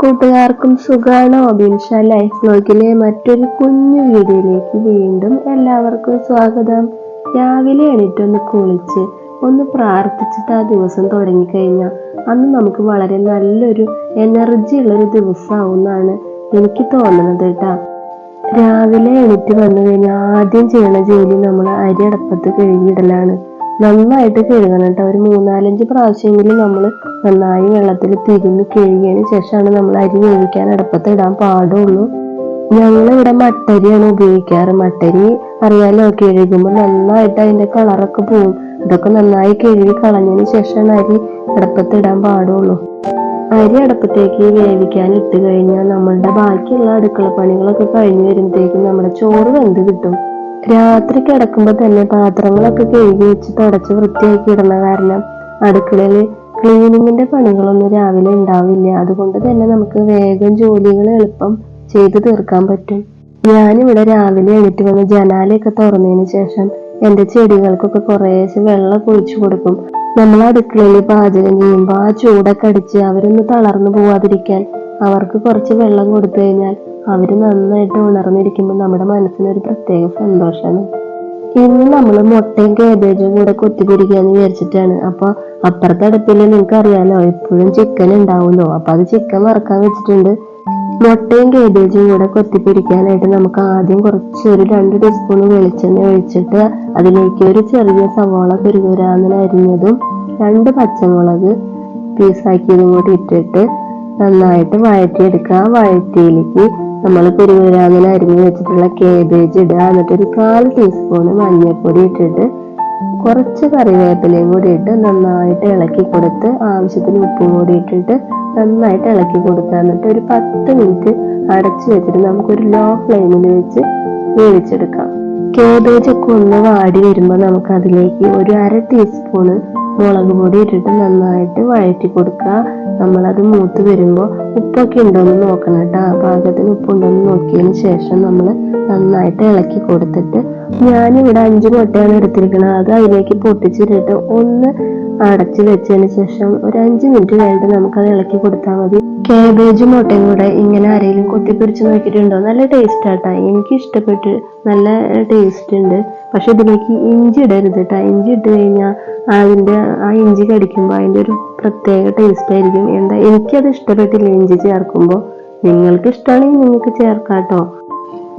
കൂട്ടുകാർക്കും സുഖാണോ? ബിൻഷ ലൈഫ് ബ്ലോഗിലെ മറ്റൊരു കുഞ്ഞു വീഡിയോയിലേക്ക് വീണ്ടും എല്ലാവർക്കും സ്വാഗതം. രാവിലെ എണീറ്റൊന്ന് കുളിച്ച് ഒന്ന് പ്രാർത്ഥിച്ചിട്ട് ആ ദിവസം തുടങ്ങിക്കഴിഞ്ഞാൽ അന്ന് നമുക്ക് വളരെ നല്ലൊരു എനർജി ഉള്ളൊരു ദിവസമാവുമെന്നാണ് എനിക്ക് തോന്നുന്നത് കേട്ടോ. രാവിലെ എണീറ്റ് വന്നു കഴിഞ്ഞാൽ ആദ്യം ചെയ്യുന്ന ജോലി നമ്മൾ അരി അടപ്പത്ത് കഴുകിയിടലാണ്. നന്നായിട്ട് കഴുകണം കേട്ടോ. ഒരു മൂന്നാലഞ്ച് പ്രാവശ്യമെങ്കിലും നമ്മൾ നന്നായി വെള്ളത്തിൽ തിരുമ്മി കഴുകിയതിന് ശേഷമാണ് നമ്മൾ അരി വേവിക്കാൻ അടുപ്പത്ത് ഇടാൻ പാടുള്ളൂ. ഞങ്ങളിവിടെ മട്ടരിയാണ് ഉപയോഗിക്കാറ്. മട്ടരി അറിയാലോ കഴുകുമ്പോൾ നന്നായിട്ട് അതിന്റെ കളറൊക്കെ പോകും ഇതൊക്കെ നന്നായി കഴുകി കളഞ്ഞതിന് ശേഷമാണ് അരി അടുപ്പത്ത് ഇടാൻ പാടുള്ളൂ. അരി അടുപ്പത്തേക്ക് വേവിക്കാൻ ഇട്ട് കഴിഞ്ഞാൽ നമ്മളുടെ ബാക്കിയുള്ള അടുക്കള പണികളൊക്കെ കഴിഞ്ഞു വരുമ്പോഴത്തേക്കും നമ്മുടെ ചോറ് വെന്ത് കിട്ടും. രാത്രി കിടക്കുമ്പോൾ തന്നെ പാത്രങ്ങളൊക്കെ കഴുകി വെച്ച് തുടച്ച് വൃത്തിയാക്കി ഇടുന്ന കാരണം അടുക്കളയിൽ ക്ലീനിങ്ങിന്റെ പണികളൊന്നും രാവിലെ ഉണ്ടാവില്ല. അതുകൊണ്ട് തന്നെ നമുക്ക് വേഗം ജോലികൾ എളുപ്പം ചെയ്തു തീർക്കാൻ പറ്റും. ഞാനിവിടെ രാവിലെ എണീറ്റ് വന്ന് ജനാലയൊക്കെ തുറന്നതിന് ശേഷം എന്റെ ചെടികൾക്കൊക്കെ കുറേശ്ശെ വെള്ളം കുഴിച്ചു കൊടുക്കും. നമ്മൾ അടുക്കളയിൽ പാചകം ചെയ്യുമ്പോൾ ആ ചൂടൊക്കെ അടിച്ച് അവരൊന്ന് തളർന്നു പോവാതിരിക്കാൻ അവർക്ക് കുറച്ച് വെള്ളം കൊടുത്തു കഴിഞ്ഞാൽ അവർ നന്നായിട്ട് ഉണർന്നിരിക്കുമ്പോൾ നമ്മുടെ മനസ്സിനൊരു പ്രത്യേക സന്തോഷമാണ് ഇന്ന് നമ്മൾ മുട്ടയും കേബേജും കൂടെ കൊത്തിപ്പിടിക്കാന്ന് വിചാരിച്ചിട്ടാണ്. അപ്പൊ അപ്പുറത്തെ അടുപ്പിൽ നിങ്ങൾക്ക് അറിയാലോ എപ്പോഴും ചിക്കൻ ഉണ്ടാവുമല്ലോ. അപ്പൊ അത് ചിക്കൻ വറക്കാൻ വെച്ചിട്ടുണ്ട്. മുട്ടയും കേബേജും കൂടെ കൊത്തിപ്പിടിക്കാനായിട്ട് നമുക്ക് ആദ്യം കുറച്ച് ഒരു രണ്ട് ടീസ്പൂൺ വെളിച്ചെണ്ണ ഒഴിച്ചിട്ട് അതിലേക്ക് ഒരു ചെറിയ സവാള പെരുകുരാന്നിന് അരിഞ്ഞതും രണ്ട് പച്ചമുളക് പീസാക്കിയതും കൂടി ഇട്ടിട്ട് നന്നായിട്ട് വഴറ്റിയെടുക്കുക. ആ വഴറ്റിയിലേക്ക് നമ്മൾ കുരുമുരാങ്ങനെ അരിഞ്ഞു വെച്ചിട്ടുള്ള കേബേജ് ഇടുക. എന്നിട്ട് ഒരു കാൽ ടീസ്പൂൺ മഞ്ഞൾപ്പൊടി ഇട്ടിട്ട് കുറച്ച് കറിവേപ്പിലയും കൂടി ഇട്ട് നന്നായിട്ട് ഇളക്കി കൊടുത്ത് ആവശ്യത്തിന് ഉപ്പും കൂടി ഇട്ടിട്ട് നന്നായിട്ട് ഇളക്കി കൊടുക്കുക. എന്നിട്ട് ഒരു പത്ത് മിനിറ്റ് അടച്ചു വെച്ചിട്ട് നമുക്കൊരു ലോ ഫ്ലെയിമിൽ വെച്ച് വേവിച്ചെടുക്കാം. കേബേജ് ഒക്കെ ഒന്ന് വാടി വരുമ്പോൾ നമുക്ക് അതിലേക്ക് ഒരു അര ടീസ്പൂണ് മുളക് പൊടി ഇട്ടിട്ട് നന്നായിട്ട് വഴറ്റി കൊടുക്കുക. നമ്മളത് മൂത്ത് വരുമ്പോൾ ഉപ്പൊക്കെ ഉണ്ടോയെന്ന് നോക്കണം കേട്ടോ. പാകത്തിന് ഉപ്പുണ്ടോയെന്ന് നോക്കിയതിന് ശേഷം നമ്മൾ നന്നായിട്ട് ഇളക്കി കൊടുത്തിട്ട് ഞാനിവിടെ അഞ്ച് മുട്ടയാണ് എടുത്തിരിക്കുന്നത് അത് അതിലേക്ക് പൊട്ടിച്ചിട്ടിട്ട് ഒന്ന് അടച്ചു വെച്ചതിന് ശേഷം ഒരു അഞ്ച് മിനിറ്റ് കഴിഞ്ഞിട്ട് നമുക്കത് ഇളക്കി കൊടുത്താൽ മതി. കാബേജും മുട്ടയും കൂടെ ഇങ്ങനെ ആരെങ്കിലും കൊത്തിപ്പിടിച്ച് നോക്കിയിട്ടുണ്ടോ? നല്ല ടേസ്റ്റ് ആട്ടാ. എനിക്ക് ഇഷ്ടപ്പെട്ട് നല്ല ടേസ്റ്റ് ഉണ്ട്. പക്ഷെ ഇതിലേക്ക് ഇഞ്ചി ഇടരുത് കേട്ടോ ഇഞ്ചി ഇട്ട് കഴിഞ്ഞാൽ അതിന്റെ ആ ഇഞ്ചി കടിക്കുമ്പോൾ അതിന്റെ ഒരു പ്രത്യേക ടേസ്റ്റ് ആയിരിക്കും. എന്താ എനിക്കത് ഇഷ്ടപ്പെട്ടില്ല ഇഞ്ചി ചേർക്കുമ്പോൾ നിങ്ങൾക്ക് ഇഷ്ടമാണെങ്കിൽ നിങ്ങൾക്ക് ചേർക്കാം കേട്ടോ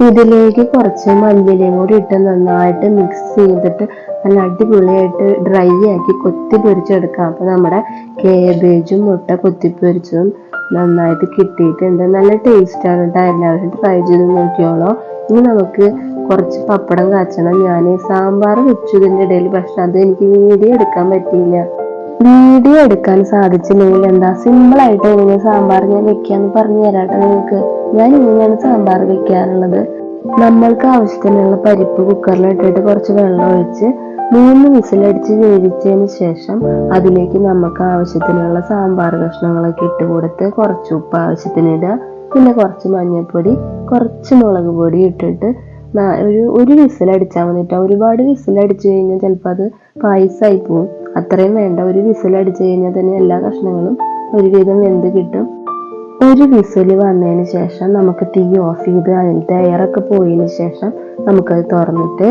ഇതിലേക്ക് കുറച്ച് മല്ലിയിലയും കൂടി ഇട്ട് നന്നായിട്ട് മിക്സ് ചെയ്തിട്ട് നല്ല അടിപൊളിയായിട്ട് ഡ്രൈ ആക്കി കൊത്തി പൊരിച്ചെടുക്കാം. അപ്പോൾ നമ്മുടെ കേബേജും മുട്ട കൊത്തിപ്പൊരിച്ചതും നന്നായിട്ട് കിട്ടിയിട്ടുണ്ട്. നല്ല ടേസ്റ്റാണ് കേട്ടോ എല്ലാവരും ട്രൈ ചെയ്ത് നോക്കിയോളോ. ഇനി നമുക്ക് കുറച്ച് പപ്പടം കാച്ചണം. ഞാൻ സാമ്പാർ വെച്ചു ഇതിന്റെ ഇടയിൽ പക്ഷെ അത് എനിക്ക് വീഡിയോ എടുക്കാൻ പറ്റിയില്ല. വീഡിയോ എടുക്കാൻ സാധിച്ചില്ലെങ്കിൽ എന്താ സിമ്പിൾ ആയിട്ട് എങ്ങനെ സാമ്പാർ ഞാൻ വെക്കാന്ന് പറഞ്ഞു തരാട്ടോ നിങ്ങൾക്ക്. ഞാൻ ഇങ്ങനെയാണ് സാമ്പാർ വെക്കാറുള്ളത്. നമ്മൾക്ക് ആവശ്യത്തിനുള്ള പരിപ്പ് കുക്കറിൽ ഇട്ടിട്ട് കുറച്ച് വെള്ളം ഒഴിച്ച് മൂന്ന് വിസിലടിച്ച് വേവിച്ചതിന് ശേഷം അതിലേക്ക് നമുക്ക് ആവശ്യത്തിനുള്ള സാമ്പാർ കഷ്ണങ്ങളൊക്കെ ഇട്ട് കൊടുത്ത് കുറച്ച് ഉപ്പ് ആവശ്യത്തിന് ഇടുക. പിന്നെ കുറച്ച് മഞ്ഞൾപ്പൊടി കുറച്ച് മുളക് പൊടി ഇട്ടിട്ട് ഒരു ഒരു വിസിലടിച്ചാൽ മതി കേട്ടോ ഒരുപാട് വിസിലടിച്ചു കഴിഞ്ഞാൽ ചിലപ്പോൾ അത് പായസമായി പോവും. അത്രയും വേണ്ട. ഒരു വിസിലടിച്ചു കഴിഞ്ഞാൽ തന്നെ എല്ലാ കഷ്ണങ്ങളും ഒരുവിധം വെന്ത് കിട്ടും. ഒരു വിസിൽ വന്നതിന് ശേഷം നമുക്ക് തീ ഓഫ് ചെയ്ത് അതിലത്തെ എയറൊക്കെ പോയതിന് ശേഷം നമുക്കത് തുറന്നിട്ട്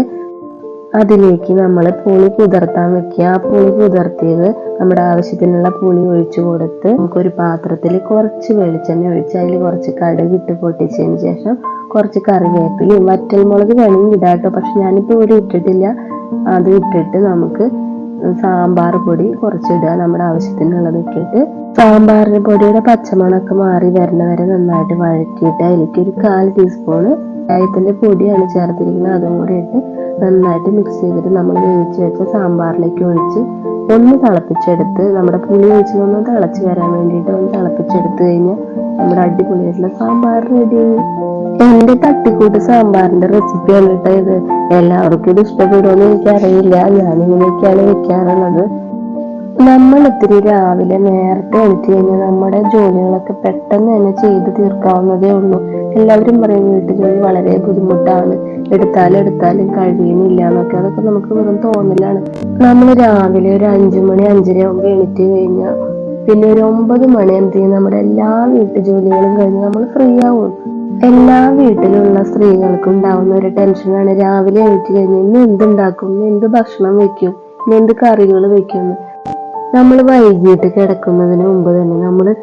അതിലേക്ക് നമ്മൾ പുളി കുതിർത്താൻ വെക്കുക. ആ പുളി കുതിർത്തിയത് നമ്മുടെ ആവശ്യത്തിനുള്ള പുളി ഒഴിച്ചു കൊടുത്ത് നമുക്കൊരു പാത്രത്തിൽ കുറച്ച് വെളിച്ചെണ്ണ ഒഴിച്ച് അതിൽ കുറച്ച് കടുക് ഇട്ട് പൊട്ടിച്ചതിന് ശേഷം കുറച്ച് കറിവേപ്പിലയും വറ്റൽമുളക് വേണമെങ്കിൽ ഇടാട്ടോ പക്ഷെ ഞാനിപ്പോൾ ഇവിടെ ഇട്ടിട്ടില്ല. അത് ഇട്ടിട്ട് നമുക്ക് സാമ്പാർ പൊടി കുറച്ചിടുക നമ്മുടെ ആവശ്യത്തിനുള്ളത് ഇട്ടിട്ട് സാമ്പാറിന് പൊടിയുടെ പച്ചമുളക് മാറി വരുന്ന വരെ നന്നായിട്ട് വഴറ്റിയിട്ട് അതിലേക്ക് ഒരു കാൽ ടീസ്പൂണ് കായത്തിന്റെ പൊടിയാണ് ചേർത്തിരിക്കുന്നത്. അതും കൂടി ഇട്ട് നന്നായിട്ട് മിക്സ് ചെയ്തിട്ട് നമ്മൾ വേവിച്ച് വെച്ച സാമ്പാറിലേക്ക് ഒഴിച്ച് ഒന്ന് തിളപ്പിച്ചെടുത്ത് നമ്മുടെ പുളി ഒഴിച്ചതൊന്ന് തിളച്ച് വരാൻ വേണ്ടിയിട്ട് ഒന്ന് തിളപ്പിച്ചെടുത്ത് കഴിഞ്ഞാൽ നമ്മുടെ അടിപൊളിയായിട്ടുള്ള സാമ്പാർ റെഡി എന്റെ തട്ടിക്കൂട്ട് സാമ്പാറിന്റെ റെസിപ്പിയാണ് കേട്ടോ ഇത്. എല്ലാവർക്കും ഇത് ഇഷ്ടപ്പെടുമെന്ന് എനിക്കറിയില്ല. ഞാനിങ്ങനെയൊക്കെയാണ് വെക്കാറുള്ളത്. നമ്മൾ ഇത്തിരി രാവിലെ നേരത്തെ എണീറ്റ് കഴിഞ്ഞാൽ നമ്മുടെ ജോലികളൊക്കെ പെട്ടെന്ന് തന്നെ ചെയ്ത് തീർക്കാവുന്നതേ ഉള്ളൂ. എല്ലാവരും പറയും വീട്ടു ജോലി വളരെ ബുദ്ധിമുട്ടാണ്. എടുത്താലും എടുത്താലും കഴിയുന്നില്ല എന്നൊക്കെ. അതൊക്കെ നമുക്ക് വെറും തോന്നലാണ്. നമ്മൾ രാവിലെ ഒരു അഞ്ചു മണി അഞ്ചര ആകുമ്പോൾ എണീറ്റ് കഴിഞ്ഞാൽ പിന്നെ ഒരു ഒമ്പത് മണി എന്ത് ചെയ്യും? നമ്മുടെ എല്ലാ വീട്ടു ജോലികളും കഴിഞ്ഞ് നമ്മൾ ഫ്രീ ആവും. എല്ലാ വീട്ടിലുള്ള സ്ത്രീകൾക്കും ഉണ്ടാവുന്ന ഒരു ടെൻഷനാണ് രാവിലെ എണീറ്റ് കഴിഞ്ഞ് ഇന്ന് എന്തുണ്ടാക്കും ഇന്ന് എന്ത് ഭക്ഷണം വെക്കും? ഇന്ന് എന്ത് കറികൾ വെക്കും? നമ്മൾ വൈകിട്ട് കിടക്കുന്നതിന് മുമ്പ് തന്നെ നമ്മൾ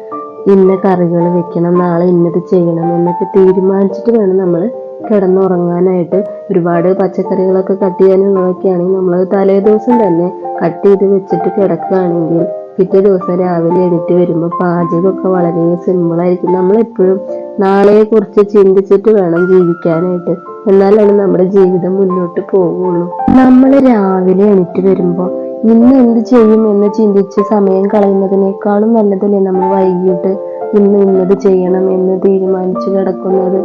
ഇന്ന കറികൾ വെക്കണം നാളെ ഇന്നത് ചെയ്യണം എന്നൊക്കെ തീരുമാനിച്ചിട്ട് വേണം നമ്മൾ കിടന്നുറങ്ങാനായിട്ട്. ഒരുപാട് പച്ചക്കറികളൊക്കെ കട്ട് ചെയ്യാനുള്ളതൊക്കെ ആണെങ്കിൽ നമ്മൾ തലേ ദിവസം തന്നെ കട്ട് ചെയ്ത് വെച്ചിട്ട് കിടക്കുകയാണെങ്കിൽ പിറ്റേ ദിവസം രാവിലെ എണീറ്റ് വരുമ്പോൾ പാചകമൊക്കെ വളരെ സിമ്പിളായിരിക്കും നമ്മൾ എപ്പോഴും നാളെയെ കുറിച്ച് ചിന്തിച്ചിട്ട് വേണം ജീവിക്കാനായിട്ട്. എന്നാലാണ് നമ്മുടെ ജീവിതം മുന്നോട്ട് പോവുള്ളൂ. നമ്മൾ രാവിലെ എണീറ്റ് വരുമ്പോൾ ഇന്ന് എന്ത് ചെയ്യും എന്ന് ചിന്തിച്ച് സമയം കളയുന്നതിനേക്കാളും നല്ലതല്ലേ നമ്മൾ വൈകിട്ട് ഇന്ന് ഇന്നത് ചെയ്യണം എന്ന് തീരുമാനിച്ചു കിടക്കുന്നത്?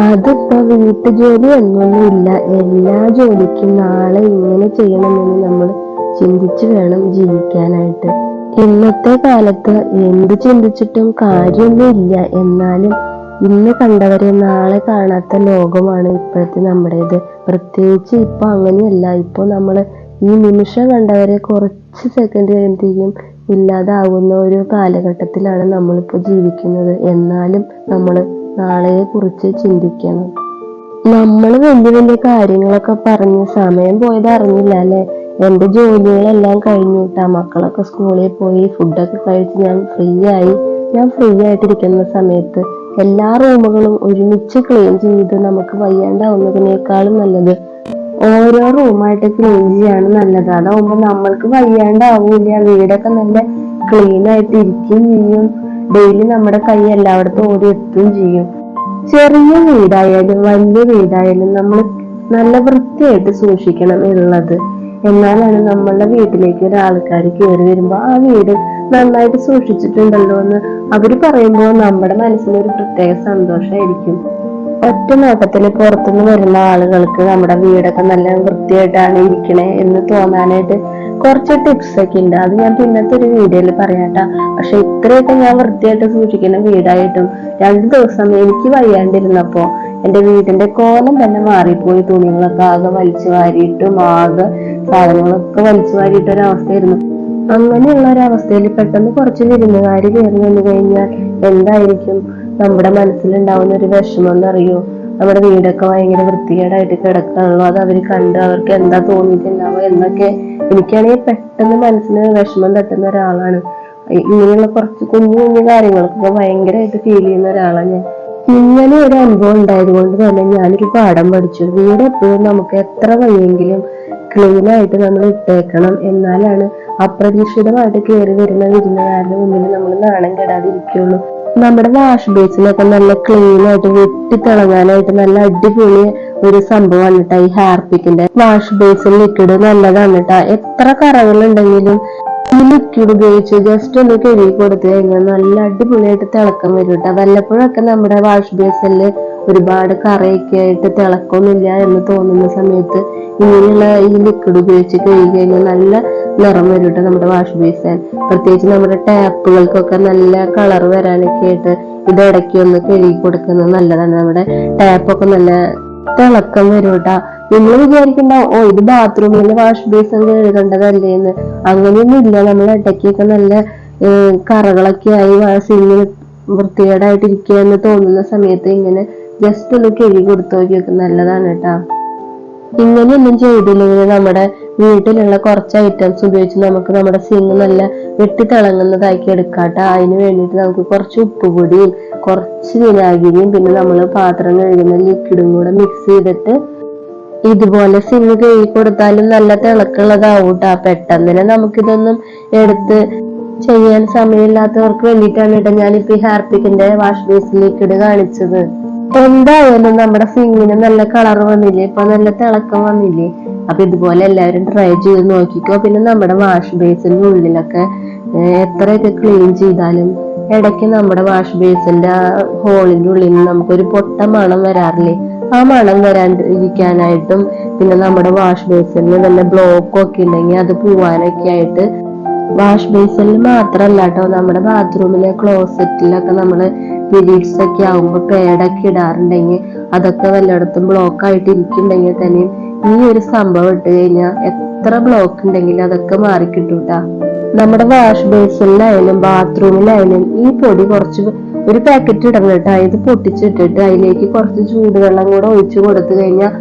അതിപ്പോ വീട്ടു ജോലി എന്നൊന്നുമില്ല എല്ലാ ജോലിക്കും നാളെ ഇങ്ങനെ ചെയ്യണമെന്ന് നമ്മൾ ചിന്തിച്ചു വേണം ജീവിക്കാനായിട്ട്. ഇന്നത്തെ കാലത്ത് എന്ത് ചിന്തിച്ചിട്ടും കാര്യമൊന്നുമില്ല. എന്നാലും ഇന്ന് കണ്ടവരെ നാളെ കാണാത്ത ലോകമാണ് ഇപ്പോഴത്തെ നമ്മുടേത്. പ്രത്യേകിച്ച് ഇപ്പൊ അങ്ങനെയല്ല. ഇപ്പൊ നമ്മൾ ഈ നിമിഷം കണ്ടവരെ കുറച്ച് സെക്കൻഡ് കഴിയുമ്പോഴത്തേക്കും ഇല്ലാതാവുന്ന ഒരു കാലഘട്ടത്തിലാണ് നമ്മളിപ്പോൾ ജീവിക്കുന്നത്. എന്നാലും നമ്മൾ നാളെയെ കുറിച്ച് ചിന്തിക്കണം. നമ്മൾ വലിയ വലിയ കാര്യങ്ങളൊക്കെ പറഞ്ഞ് സമയം പോയത് അറിഞ്ഞില്ല അല്ലെ? എന്റെ ജോലികളെല്ലാം കഴിഞ്ഞു. കേട്ടാ മക്കളൊക്കെ സ്കൂളിൽ പോയി ഫുഡൊക്കെ കഴിച്ച് ഞാൻ ഫ്രീ ആയി. ഞാൻ ഫ്രീ ആയിട്ടിരിക്കുന്ന സമയത്ത് എല്ലാ റൂമുകളും ഒരുമിച്ച് ക്ലീൻ ചെയ്ത് നമുക്ക് വയ്യാണ്ടാവുന്നതിനേക്കാളും നല്ലത് ഓരോ റൂമായിട്ട് ക്ലീൻ ചെയ്യാണ് നല്ലത്. അതാവുമ്പോ നമ്മൾക്ക് വയ്യാണ്ടാവൂല വീടൊക്കെ നല്ല ക്ലീൻ ആയിട്ട് ഇരിക്കുകയും ചെയ്യും. ഡെയിലി നമ്മുടെ കൈ എല്ലായിടത്തും ഓടി എത്തുകയും ചെയ്യും. ചെറിയ വീടായാലും വലിയ വീടായാലും നമ്മൾ നല്ല വൃത്തിയായിട്ട് സൂക്ഷിക്കണം എന്നുള്ളത്. എന്നാലാണ് നമ്മളുടെ വീട്ടിലേക്ക് ഒരാൾക്കാർ കയറി വരുമ്പോൾ ആ വീട് നന്നായിട്ട് സൂക്ഷിച്ചിട്ടുണ്ടല്ലോ എന്ന് അവർ പറയുമ്പോൾ നമ്മുടെ മനസ്സിന് ഒരു പ്രത്യേക സന്തോഷമായിരിക്കും. ഒറ്റ നോട്ടത്തിൽ പുറത്തുനിന്ന് വരുന്ന ആളുകൾക്ക് നമ്മുടെ വീടൊക്കെ നല്ല വൃത്തിയായിട്ടാണ് ഇരിക്കണേ എന്ന് തോന്നാനായിട്ട് കുറച്ച് ടിപ്സ് ഒക്കെ ഉണ്ട്. അത് ഞാൻ പിന്നത്തെ ഒരു വീഡിയോയിൽ പറയാട്ടാ. പക്ഷെ ഇത്രയൊക്കെ ഞാൻ വൃത്തിയായിട്ട് സൂക്ഷിക്കുന്ന വീടായിട്ടും രണ്ടു ദിവസം എനിക്ക് വയ്യാണ്ടിരുന്നപ്പോ എന്റെ വീടിന്റെ കോലം തന്നെ മാറിപ്പോയി. തുണികളൊക്കെ ആകെ വലിച്ചു വാരിയിട്ടും ആകെ സാധനങ്ങളൊക്കെ വലിച്ചു വാരിയിട്ട ഒരവസ്ഥയായിരുന്നു. അങ്ങനെയുള്ള ഒരവസ്ഥയിൽ പെട്ടെന്ന് കുറച്ച് വിരുന്നുകാർ കയറി വന്നു കഴിഞ്ഞാൽ എന്തായിരിക്കും? നമ്മുടെ മനസ്സിലുണ്ടാവുന്ന ഒരു വിഷമം എന്നറിയോ? നമ്മുടെ വീടൊക്കെ ഭയങ്കര വൃത്തികേടായിട്ട് കിടക്കാണല്ലോ അത് അവർ കണ്ട് അവർക്ക് എന്താ തോന്നിയിട്ടുണ്ടാവുക എന്നൊക്കെ എനിക്കാണെങ്കിൽ പെട്ടെന്ന് മനസ്സിന് വിഷമം തട്ടുന്ന ഒരാളാണ്. ഇങ്ങനെയുള്ള കുറച്ച് കുഞ്ഞു കുഞ്ഞു കാര്യങ്ങൾക്കൊക്കെ ഭയങ്കരമായിട്ട് ഫീൽ ചെയ്യുന്ന ഒരാളാണ് ഞാൻ. ഇങ്ങനെ ഒരു അനുഭവം ഉണ്ടായത് കൊണ്ട് തന്നെ ഞാനൊരു പാഠം പഠിച്ചു. വീട് എപ്പോഴും നമുക്ക് എത്ര വയ്യെങ്കിലും ക്ലീൻ ആയിട്ട് നമ്മൾ ഇട്ടേക്കണം. എന്നാലാണ് അപ്രതീക്ഷിതമായിട്ട് കയറി വരുന്ന വിരുന്നുകാരുടെ മുന്നിൽ നമ്മൾ നാണം കെടാതിരിക്കുള്ളൂ നമ്മുടെ വാഷ് ബേസിനൊക്കെ നല്ല ക്ലീൻ ആയിട്ട് വെട്ടി തിളങ്ങാനായിട്ട് നല്ല അടിപൊളി ഒരു സംഭവമാണ് കേട്ടോ ഈ ഹെയർ പിക്കിന്റെ വാഷ് ബേസിൽ ലിക്വിഡ് നല്ലതാണ് കേട്ടോ എത്ര കറകളുണ്ടെങ്കിലും ഈ ലിക്വിഡ് ഉപയോഗിച്ച് ജസ്റ്റ് ഒന്ന് കഴുകി കൊടുത്തു കഴിഞ്ഞാൽ നല്ല അടിപൊളിയായിട്ട് തിളക്കം വരും കേട്ടോ വല്ലപ്പോഴൊക്കെ നമ്മുടെ വാഷ് ബേസിൽ ഒരുപാട് കറയൊക്കെ ആയിട്ട് തിളക്കമൊന്നുമില്ല എന്ന് തോന്നുന്ന സമയത്ത് ഇങ്ങനെയുള്ള ഈ ലിക്വിഡ് ഉപയോഗിച്ച് കഴുകി കഴിഞ്ഞാൽ നല്ല നിറം വരും കേട്ടോ നമ്മുടെ വാഷ് ബേസിൻ പ്രത്യേകിച്ച് നമ്മുടെ ടാപ്പുകൾക്കൊക്കെ നല്ല കളർ വരാനൊക്കെ ആയിട്ട് ഇത് ഇടയ്ക്ക് ഒന്ന് കഴുകി കൊടുക്കുന്നത് നല്ലതാണ്. നമ്മുടെ ടാപ്പൊക്കെ നല്ല തിളക്കം വരും കേട്ടോ. നിങ്ങൾ വിചാരിക്കണ്ട ഓ ഇത് ബാത്റൂമിൽ വാഷ് ബേസിൻ കഴുകേണ്ടതല്ലേ എന്ന്. അങ്ങനെയൊന്നും ഇല്ല. നമ്മൾ ഇടയ്ക്കൊക്കെ നല്ല കറകളൊക്കെ ആയി സിങ്ങിന് വൃത്തികേടായിട്ടിരിക്കുക എന്ന് തോന്നുന്ന സമയത്ത് ഇങ്ങനെ ജസ്റ്റ് ഒന്ന് കഴുകി കൊടുത്തു നോക്കിയൊക്കെ നല്ലതാണ് കേട്ടാ. ഇങ്ങനെയൊന്നും ചെയ്തില്ലെങ്കിൽ നമ്മുടെ വീട്ടിലുള്ള കുറച്ച് ഐറ്റംസ് ഉപയോഗിച്ച് നമുക്ക് നമ്മുടെ സിങ് നല്ല വെട്ടി തിളങ്ങുന്നതാക്കി എടുക്കാട്ടോ. അതിന് വേണ്ടിയിട്ട് നമുക്ക് കുറച്ച് ഉപ്പുപൊടിയും കുറച്ച് വിനാഗിരിയും പിന്നെ നമ്മൾ പാത്രം കഴുകുന്ന ലിക്വിഡും കൂടെ മിക്സ് ചെയ്തിട്ട് ഇതുപോലെ സിങ് കഴുകി കൊടുത്താലും നല്ല തിളക്കുള്ളതാവും ട്ടാ പെട്ടെന്ന് തന്നെ നമുക്കിതൊന്നും എടുത്ത് ചെയ്യാൻ സമയമില്ലാത്തവർക്ക് വേണ്ടിയിട്ടാണ് കേട്ടോ ഞാനിപ്പോ ഈ ഹാർപിക്കിന്റെ വാഷ് ബേസിൽ ലിക്വിഡ് കാണിച്ചത്. എന്തായാലും നമ്മുടെ സിങ്ങിന് നല്ല കളർ വന്നില്ലേ? ഇപ്പൊ നല്ല തിളക്കം വന്നില്ലേ? അപ്പൊ ഇതുപോലെ എല്ലാവരും ട്രൈ ചെയ്ത് നോക്കിക്കോ. പിന്നെ നമ്മുടെ വാഷ് ബേസിന്റെ ഉള്ളിലൊക്കെ എത്രയൊക്കെ ക്ലീൻ ചെയ്താലും ഇടയ്ക്ക് നമ്മുടെ വാഷ് ബേസിന്റെ ആ ഹോളിന്റെ ഉള്ളിൽ നിന്ന് നമുക്കൊരു പൊട്ട മണം വരാറില്ലേ? ആ മണം വരാണ്ടിരിക്കാനായിട്ടും പിന്നെ നമ്മുടെ വാഷ് ബേസിന് നല്ല ബ്ലോക്ക് ഒക്കെ ഉണ്ടെങ്കിൽ അത് പോവാനൊക്കെ ആയിട്ട് വാഷ് ബേസിൽ മാത്രമല്ല കേട്ടോ നമ്മുടെ ബാത്റൂമിലെ ക്ലോസറ്റിലൊക്കെ നമ്മൾ പീരീഡ്സ് ഒക്കെ ആവുമ്പോ പേടൊക്കെ ഇടാറുണ്ടെങ്കിൽ അതൊക്കെ വല്ലയിടത്തും ബ്ലോക്ക് ആയിട്ട് ഇരിക്കുന്നുണ്ടെങ്കിൽ തന്നെ ഈ ഒരു സംഭവം ഇട്ട് കഴിഞ്ഞാൽ എത്ര ബ്ലോക്ക് ഉണ്ടെങ്കിലും അതൊക്കെ മാറിക്കിട്ടൂട്ടാ. നമ്മുടെ വാഷ് ബേസിലായാലും ബാത്റൂമിലായാലും ഈ പൊടി കുറച്ച് ഒരു പാക്കറ്റ് ഇടണം കേട്ടോ. ഇത് പൊട്ടിച്ചിട്ടിട്ട് അതിലേക്ക് കുറച്ച് ചൂടുവെള്ളം കൂടെ ഒഴിച്ചു കൊടുത്തു കഴിഞ്ഞാൽ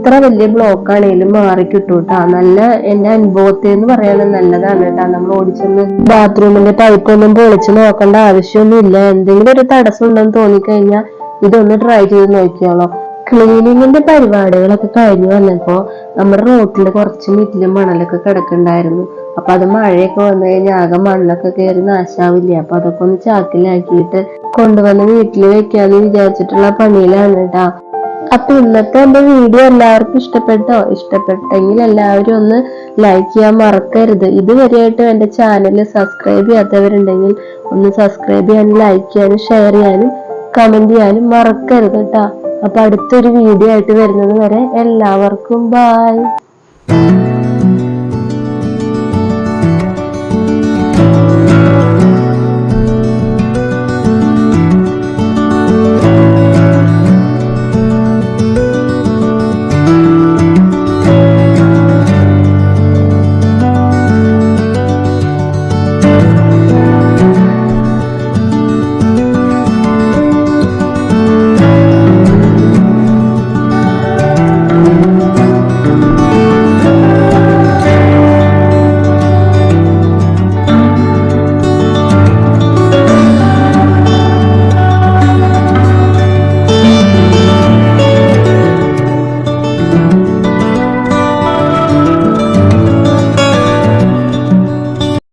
എത്ര വലിയ ബ്ലോക്ക് ആണെങ്കിലും മാറി കിട്ടും കേട്ടോ നല്ല എന്റെ അനുഭവത്തിൽ എന്ന് പറയാനും നല്ലതാണ് കേട്ടോ. നമ്മൾ ഓടിച്ചെന്ന് ബാത്റൂമിന്റെ പൈപ്പ് ഒന്നും പൊളിച്ച് നോക്കേണ്ട ആവശ്യമൊന്നുമില്ല. എന്തെങ്കിലും ഒരു തടസ്സം ഉണ്ടെന്ന് തോന്നിക്കഴിഞ്ഞാൽ ഇതൊന്ന് ട്രൈ ചെയ്ത് നോക്കിയോളൂ. ക്ലീനിങ്ങിന്റെ പരിപാടികളൊക്കെ കഴിഞ്ഞു വന്നപ്പോ നമ്മുടെ റോട്ടിൽ കുറച്ച് മിറ്റിലും മണലൊക്കെ കിടക്കുന്നുണ്ടായിരുന്നു. അപ്പൊ അത് മഴയൊക്കെ വന്നു കഴിഞ്ഞാൽ ആകെ മണ്ണൊക്കെ കയറി നാശാവില്ലേ? അപ്പൊ അതൊക്കെ ഒന്ന് ചാക്കിലാക്കിയിട്ട് കൊണ്ടുവന്ന് വീട്ടിൽ വെക്കാന്ന് വിചാരിച്ചിട്ടുള്ള പണിയിലാണ് കേട്ടാ. അപ്പൊ ഇന്നത്തെ എന്റെ വീഡിയോ എല്ലാവർക്കും ഇഷ്ടപ്പെട്ടോ? ഇഷ്ടപ്പെട്ടെങ്കിൽ എല്ലാവരും ഒന്ന് ലൈക്ക് ചെയ്യാൻ മറക്കരുത്. ഇതുവരെയായിട്ടും എന്റെ ചാനൽ സബ്സ്ക്രൈബ് ചെയ്യാത്തവരുണ്ടെങ്കിൽ ഒന്ന് സബ്സ്ക്രൈബ് ചെയ്യാനും ലൈക്ക് ചെയ്യാനും ഷെയർ ചെയ്യാനും കമന്റ് ചെയ്യാനും മറക്കരുത് കേട്ടോ അപ്പൊ അടുത്തൊരു വീഡിയോ ആയിട്ട് വരുന്നത് വരെ എല്ലാവർക്കും ബായ്